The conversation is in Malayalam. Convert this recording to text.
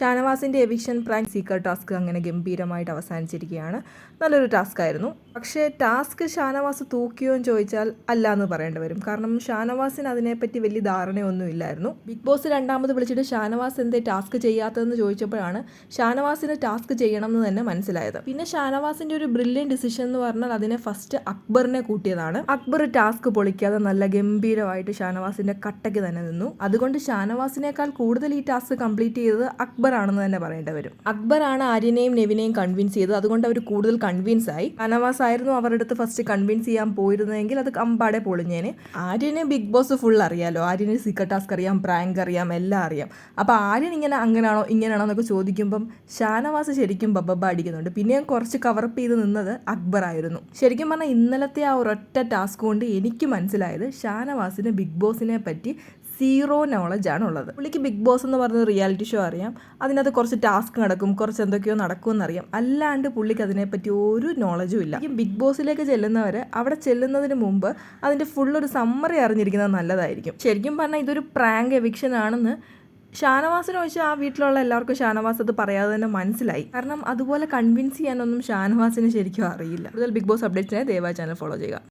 ഷാനവാസിന്റെ എവിക്ഷൻ പ്രാങ്ക് സീക്കർ ടാസ്ക് അങ്ങനെ ഗംഭീരമായിട്ട് അവസാനിച്ചിരിക്കുകയാണ്. നല്ലൊരു ടാസ്ക് ആയിരുന്നു. പക്ഷേ ടാസ്ക് ഷാനവാസ് തൂക്കിയോ എന്ന് ചോദിച്ചാൽ അല്ല എന്ന് പറയേണ്ടി വരും. കാരണം ഷാനവാസിന് അതിനെപ്പറ്റി വലിയ ധാരണയൊന്നുമില്ലായിരുന്നു. ബിഗ് ബോസ് രണ്ടാമത് വിളിച്ചിട്ട് ഷാനവാസ് എന്തേ ടാസ്ക് ചെയ്യാത്തതെന്ന് ചോദിച്ചപ്പോഴാണ് ഷാനവാസിന് ടാസ്ക് ചെയ്യണം എന്ന് തന്നെ മനസ്സിലായത്. പിന്നെ ഷാനവാസിന്റെ ഒരു ബ്രില്യൻ ഡിസിഷൻ എന്ന് പറഞ്ഞാൽ അതിനെ ഫസ്റ്റ് അക്ബറിനെ കൂട്ടിയതാണ്. അക്ബർ ടാസ്ക് പൊളിക്കാതെ നല്ല ഗംഭീരമായിട്ട് ഷാനവാസിന്റെ കട്ടയ്ക്ക് തന്നെ നിന്നു. അതുകൊണ്ട് ഷാനവാസിനേക്കാൾ കൂടുതൽ ഈ ടാസ്ക് കംപ്ലീറ്റ് ചെയ്തത് അക്ബർ ആണെന്ന് തന്നെ പറയേണ്ടി വരും. അക്ബറാണ് ആര്യനെയും നെവിനെയും കൺവിൻസ് ചെയ്തത്. അതുകൊണ്ട് അവർ കൂടുതൽ കൺവിൻസ് ആയി. ഷാനവാസ് ആയിരുന്നു അവരുടെ അടുത്ത് ഫസ്റ്റ് കൺവിൻസ് ചെയ്യാൻ പോയിരുന്നെങ്കിൽ അത് അമ്പാടെ പൊളിഞ്ഞേന്. ആര്യനെ ബിഗ് ബോസ് ഫുൾ അറിയാലോ. ആര്യന് സീക്രട്ട് ടാസ്ക് അറിയാം പ്രാങ്ക് അറിയാം എല്ലാം അറിയാം. അപ്പോൾ ആര്യൻ ഇങ്ങനെ അങ്ങനെയാണോ ഇങ്ങനെയാണോ എന്നൊക്കെ ചോദിക്കുമ്പം ഷാനവാസ് ശരിക്കും ബബബ അടിക്കുന്നുണ്ട്. പിന്നെയും കുറച്ച് കവറപ്പ് ചെയ്ത് നിന്നത് അക്ബർ ആയിരുന്നു. ശരിക്കും പറഞ്ഞാൽ ഇന്നലത്തെ ആ ഒരൊറ്റ ടാസ്ക് കൊണ്ട് എനിക്ക് മനസ്സിലായത് ഷാനവാസിന് ബിഗ് ബോസിനെ പറ്റി സീറോ നോളജ് ആണ് ഉള്ളത്. പുള്ളിക്ക് ബിഗ് ബോസ് എന്ന് പറയുന്ന റിയാലിറ്റി ഷോ അറിയാം. അതിനകത്ത് കുറച്ച് ടാസ്ക് നടക്കും കുറച്ച് എന്തൊക്കെയോ നടക്കുമെന്ന് അറിയാം അല്ലാണ്ട് പുള്ളിക്ക് അതിനെപ്പറ്റി ഒരു നോളജും ഇല്ല. ബിഗ് ബോസിലേക്ക് ചെല്ലുന്നവർ അവിടെ ചെല്ലുന്നതിന് മുമ്പ് അതിന്റെ ഫുള്ളൊരു സമ്മറി അറിഞ്ഞിരിക്കുന്നത് നല്ലതായിരിക്കും. ശരിക്കും പറഞ്ഞാൽ ഇതൊരു പ്രാങ്ക് എവിക്ഷൻ ആണെന്ന് ഷാനവാസിനെ ചോദിച്ചാൽ ആ വീട്ടിലുള്ള എല്ലാവർക്കും ഷാനവാസ് അത് പറയാതെ തന്നെ മനസ്സിലായി. കാരണം അതുപോലെ കൺവിൻസ് ചെയ്യാനൊന്നും ഷാനവാസിന് ശരിക്കും അറിയില്ല. കൂടുതൽ ബിഗ് ബോസ് അപ്ഡേറ്റ്സിനെ ദയവായി ചാനൽ ഫോളോ ചെയ്യുക.